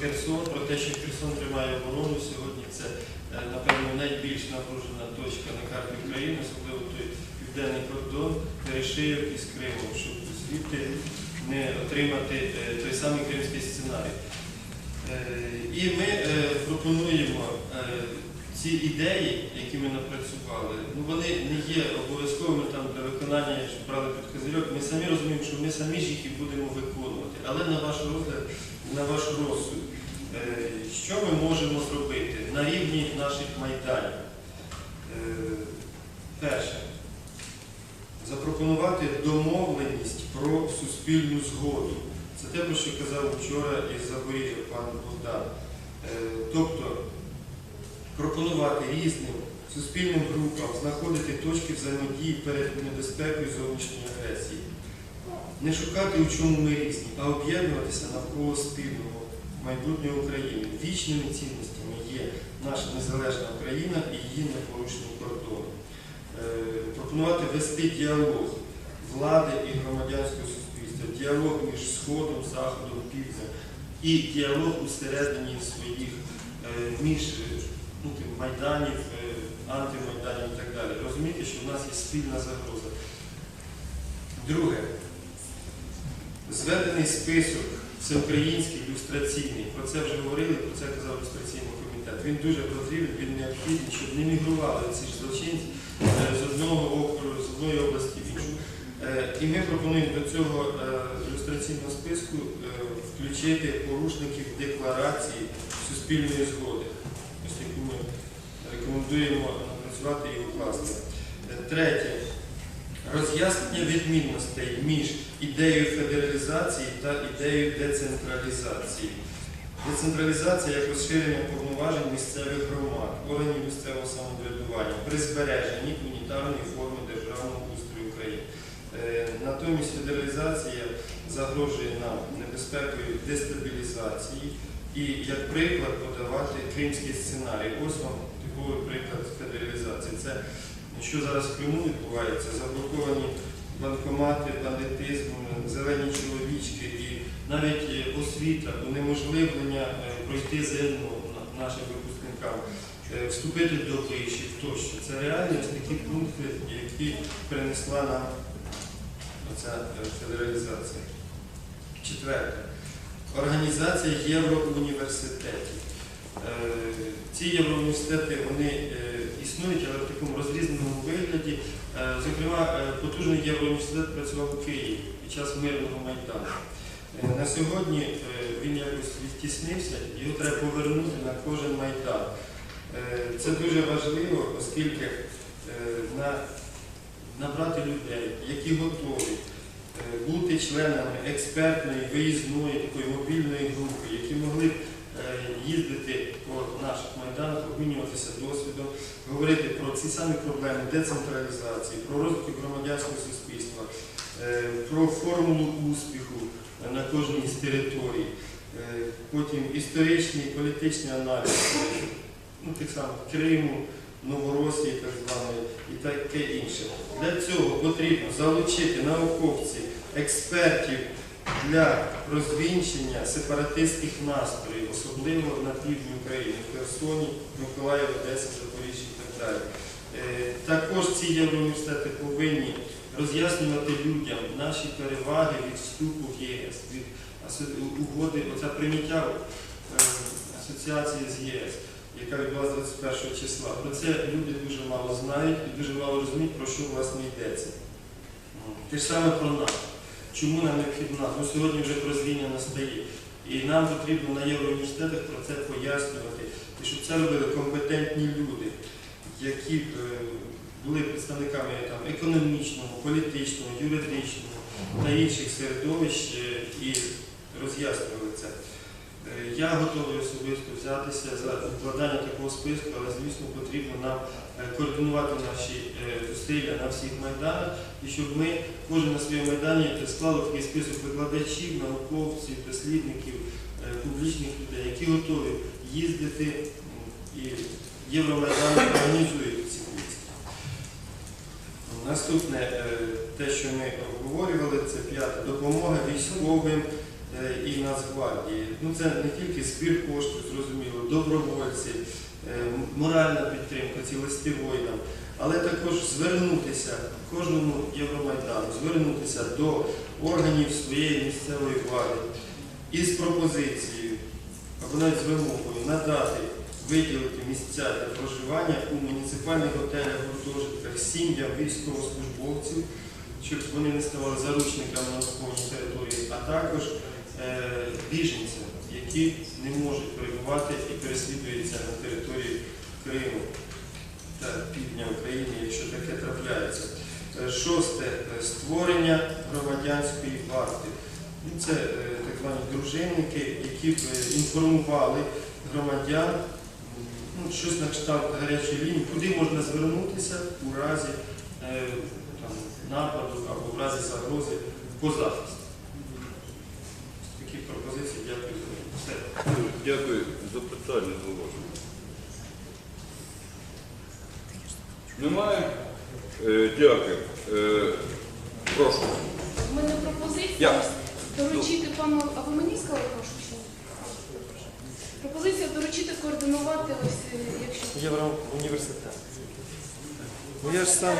Херсон, про те, що Херсон тримає оборону сьогодні. Це, е, напевно, найбільш напружена точка на карті України, особливо той південний кордон, Перешийок із Кримом, щоб звідти не отримати е, той самий кримський сценарій. Е, І ми пропонуємо ці ідеї, які ми напрацювали, ну вони не є обов'язковими там для виконання, щоб брали під козирьок. Ми самі розуміємо, що ми самі ж їх і будемо виконувати. Але на ваш розгляд, на ваш розсуд, що ми можемо зробити на рівні наших майданів? Е, Перше, запропонувати домовленість про суспільну згоду. Це те, про що казав вчора із Запоріжжя пан Богдан. Е, Тобто пропонувати різним суспільним групам знаходити точки взаємодії перед небезпекою зовнішньої агресії. Не шукати, у чому ми різні, а об'єднуватися навколо спільного майбутнього України. Вічними цінностями є наша незалежна Україна і її непорушні кордони. Е, Пропонувати вести діалог влади і громадянського суспільства, діалог між Сходом, Заходом, Півднем і діалог усередині своїх е, між ну, тим, майданів, е, антимайданів і так далі. Розумієте, що в нас є спільна загроза. Друге, зведений список всеукраїнський люстраційний. Про це вже говорили, про це казав люстраційний комітет. Він дуже потрібен, він необхідний, щоб не мігрували ці ж злочинці е, з одного округу, з одної області в іншу. Е, І ми пропонуємо до цього е, люстраційного списку включити порушників декларації суспільної згоди, ось яку ми рекомендуємо напрацювати і укласти. Третє. Роз'яснення відмінностей між ідеєю федералізації та ідеєю децентралізації. Децентралізація як розширення повноважень місцевих громад, органів місцевого самоврядування при збереженні унітарної форми державного устрою України. Е, Натомість федералізація загрожує нам небезпекою дестабілізації і як приклад подавати кримський сценарій. Ось вам типовий приклад федералізації. Це що зараз в Криму відбувається, заблоковані банкомати, бандитизм, зелені чоловічки і навіть е, освіта, унеможливлення е, пройти ЗНО нашим випускникам, е, вступити до вишів тощо. Це реальні такі пункти, які принесла нам оця е, федералізація. Четверте. Організація євроуніверситетів. Ці євроуніверситети вони існують, але в такому розрізненому вигляді. Е, Зокрема, е, потужний євроуніверситет працював у Києві під час мирного майдану. Е, На сьогодні він якось відтіснився, його треба повернути на кожен майдан. Це дуже важливо, оскільки на- набрати людей, які готові бути членами експертної, виїзної, такої мобільної групи, які могли б їздити по наших майданах, обмінюватися досвідом, говорити про ці самі проблеми децентралізації, про розвиток громадянського суспільства, е, про формулу успіху на кожній з територій, е, потім історичний, політичний аналіз е, ну, тих самих Криму, Новоросії, так званої, і таке інше. Для цього потрібно залучити науковців, експертів для розвінчення сепаратистських настроїв, особливо на півдні України, в Херсоні, Миколаїв, Одесі, Запоріжжі і так далі. Е, Також ці євроуніверситети повинні роз'яснювати людям наші переваги від вступу в ЄС, від угоди, оце прийняття е, асоціації з ЄС, яка відбулася 21 числа. Про це люди дуже мало знають і дуже мало розуміють, про що власне йдеться. Те ж саме про нас. Чому нам необхідна? Ну, сьогодні вже прозвіння настає. І нам потрібно на євроуніверситетах про це пояснювати, і щоб це робили компетентні люди, які б е, були представниками там, економічного, політичного, юридичного та інших середовищ е, і роз'яснювали це. Е, Я готовий особисто взятися за укладання такого списку, але звісно потрібно нам е, координувати наші е, зусилля на всіх майданах, і щоб ми кожен на своєму майдані склали такий список викладачів, науковців, дослідників, публічних людей, які готові їздити і Євромайдан організують ці виїзди. Наступне, те, що ми обговорювали, це п'яте допомога військовим і Нацгвардії. Ну це не тільки збір коштів, зрозуміло, добровольці, е, моральна підтримка, ці листи воїнам, але також звернутися кожному Євромайдану, звернутися до органів своєї місцевої влади із пропозицією або навіть з вимогою надати виділити місця для проживання у муніципальних готелях, гуртожитках сім'ям військовослужбовців, щоб вони не ставали заручниками на окупованій території, а також е, біженцям, які не можуть перебувати і переслідуються на території Криму та півдня України, якщо таке трапляється. Е, Шосте е, створення громадянської варти. Ну, Це е, так звані дружинники, які б е, інформували громадян, ну, щось на кшталт гарячої лінії, куди можна звернутися у разі е, нападу або в разі загрози по захисту. Пропозиції, дякую за. Все. Дякую. Запитання зауваження. Немає? Е, Дякую. Е, Прошу. У мене пропозиція Я. доручити пану, а ви мені сказали прошу чи ні? Пропозиція доручити координувати ось, е, якщо Євроуніверситет. Ну я ж сам